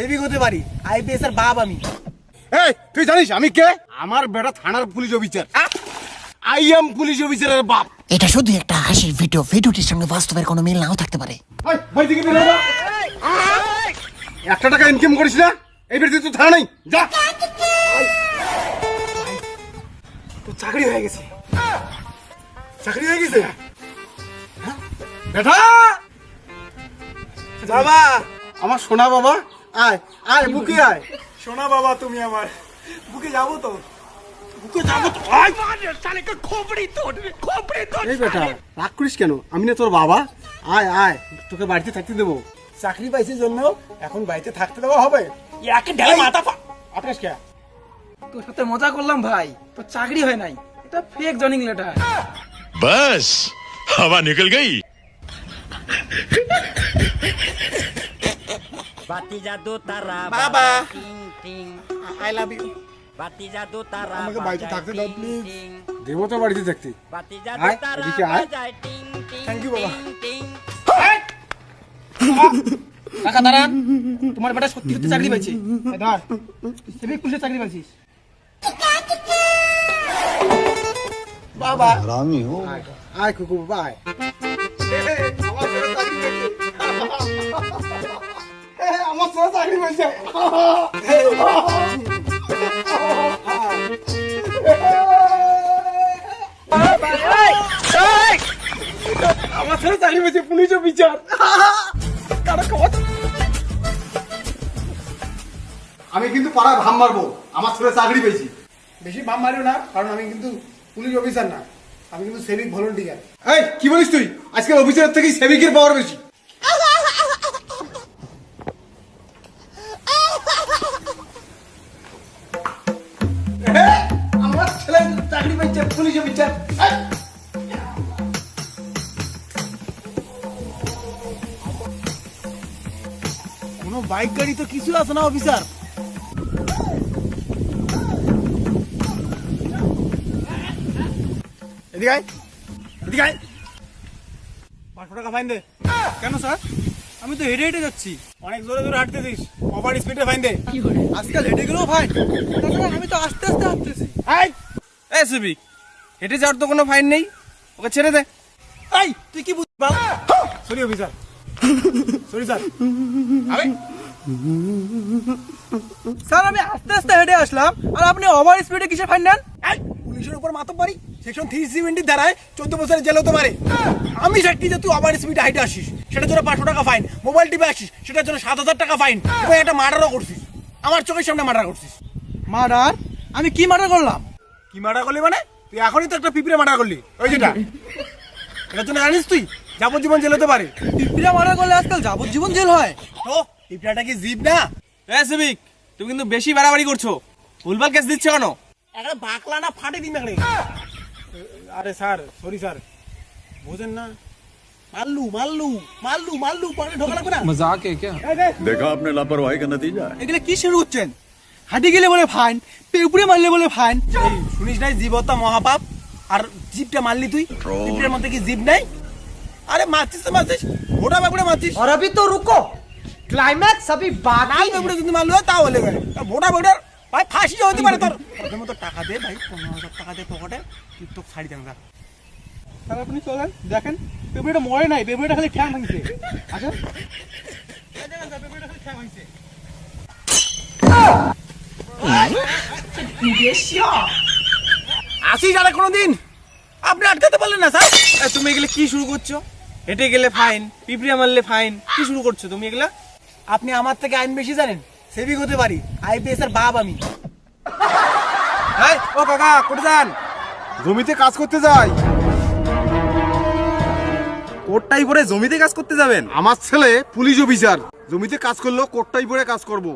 Civic হতে পারি। IPS এর বাপ আমি। এই তুই জানিস আমি কে? আমার বেটা থানার police officer. I am police অফিসারের বাপ। এটা শুধু একটা হাসির ভিডিও। ভিডিওটির সঙ্গে বাস্তবের কোনো মিল নাও থাকতে পারে। একটা টাকা ইনকাম করিস না এই বেড়ে তুই থানা নাই। যা। তো চাকরি হয়ে গেছে। চাকরি হয়ে গেছে? হ্যাঁ? বেটা! বাবা আমার সোনা বাবা আয় আয় বুকে আয়। শোনা বাবা তুমি আমার। বুকে যাব তো? বুকে যাব তো? আয়। শালিকে খোপড়ি তোর বেটা রাগ করিস কেন? আমি না তোর বাবা। আয় আয় তোকে বাড়িতে থাকতে দেবো। চাকরি পাইছিস জন্য এখন বাড়িতে থাকতে দেওয়া হবে। একে মাথা আটাশ কে? তোর সাথে মজা করলাম ভাই। তোর চাকরি হয় নাই। এটা ফেক জনিং লেটার বাস হাওয়া নিকল গই। বাতি জাদু তারা বাবা। টিং টিং আই লাভ ইউ বাতি জাদু তারা আমাকে বাড়িতে থাকতে দাও. টিং। দেবো তো বাড়িতে থাকতে। বাতি জাদু তারা বাজায় টিং টিং Thank you, বাবা। টিং, টিং। টাকা দাঁড়ান তোমার বেটা সত্যি সত্যি চাকরি পাইছে। ধর সেভিক পুলিশের চাকরি পাইছিস? বাবা। আয়, আয় কুকু বাবা আয়। আমার চাকরি পাইছে আমার সাথে চাকরি পাইছে পুলিশ অফিসার। কারও খবর? আমি কিন্তু পাড়ায় ভাম মারবো, আমার ছেলে চাকরি পেয়েছি। বেশি বাম মারিও না, কারণ আমি কিন্তু পুলিশ অফিসার না। আমি কিন্তু সেভিক ভলেন্টিয়ার। এই, কি বলিস তুই? আজকাল অফিসারের থেকে সেভিকের পাওয়ার বেশি। পাইছে পুলিশ কোনো বাইক গাড়ি তো কিছু আছে না অফিসার? এদিকে আয় এদিকে আয়। পাঁচশো টাকা ফাইন দে। কেন স্যার আমি তো হেঁটে হেঁটে যাচ্ছি। অনেক জোরে জোরে হাঁটতেছিস। ওভার স্পিডে ফাইন দে। আজকাল হেঁটে গেলেও ফাইন আমি তো আস্তে আস্তে হাঁটতেছি। এই! এ সিভিক হেঁটে যাওয়ার তো কোনো ফাইন নেই। ওকে ছেড়ে দে। এই তুই কি বুঝবা সরি অফিসার সরি স্যার। আরে। স্যার আমি আস্তে আস্তে হেঁটে আসলাম। আর আপনি ওভার স্পিডে কিসের ফাইন নেন? পুলিশের উপর মাতব পারি সেকশন থ্রি সেভেন্টি ধারায় চোদ্দ বছরের জেল হতে পারে আমি সাক্ষী যে তুই আবার স্পিডে হাইটে আসিস। সেটার জন্য পাঁচশো টাকা ফাইন মোবাইল টিপে আসিস। সেটার জন্য সাত হাজার টাকা ফাইন তুই একটা মার্ডারও করছিস। আমার চোখের সামনে মার্ডার করছিস। মার্ডার আমি কি মার্ডার করলাম? কি মার্ডার করলি মানে? তুই এখনই তো একটা পিঁপড়ে মারা করলি ওই যেটা। এটার জন্য জানিস তুই? যাবজ্জীবন জেল হতে পারে। পিঁপড়া মারা করলে আজকাল যাবজ্জীবন জেল হয়। তো পিঁপড়াটা কি জীব না? হ্যাঁ তুমি কিন্তু বেশি বাড়াবাড়ি করছ। ভুলভাল কেস দিচ্ছ কেন? একটা বাকলা না ফাটে দিন এখানে। আরে স্যার সরি স্যার। বোঝেন না। মাল্লু মাল্লু মাল্লু মাল্লু পরে ঢোকা লাগবে না। মজাক কে? কে দেখা। আপনি লাপরওয়াহি কা নতিজা এগুলা কি শুরু করছেন হাঁটি গেলে বলে ফাইন পেপুরে মারলে বলে ফাইন এই, শুনিস নাই জীবতা মহাপাপ আর জিপটা মারলি তুই জিপটার মধ্যে কি জিপ নাই আরে মারছিস তো মারছিস গোটা বাবুড়ে মারছিস और अभी तो रुको क्लाइमैक्स अभी बाकी লাল বাবুড়ে যদি মারলো তাও হলে গেলে গোটা বাবুড়ার ভাই ফাঁসি হতে পারে তোর প্রথমে তো টাকা দে ভাই পনেরো হাজার টাকা দে পকেটে তুই তো ছাড়ি দেন যা। স্যার আপনি চলেন দেখেন পেপুরেটা মরে নাই পেপুরেটা খালি ঠ্যাং ভাঙছে আচ্ছা আসিস আরে কোনোদিন? আপনি আটকাতে পারলেন না স্যার। তুমি এগুলো কি শুরু করছ? হেঁটে গেলে ফাইন পিঁপড়ে মারলে ফাইন কি শুরু করছ তুমি এগুলা? আপনি আমার থেকে আইন বেশি জানেন সেভিক হতে পারি আইপিএস এর বাপ আমি। এই, ও কাকা কোটে যান? জমিতে কাজ করতে যাই। কোটটাই পরে জমিতে কাজ করতে যাবেন। আমার ছেলে পুলিশ অফিসার জমিতে কাজ করলেও কোটটাই পরে কাজ করব।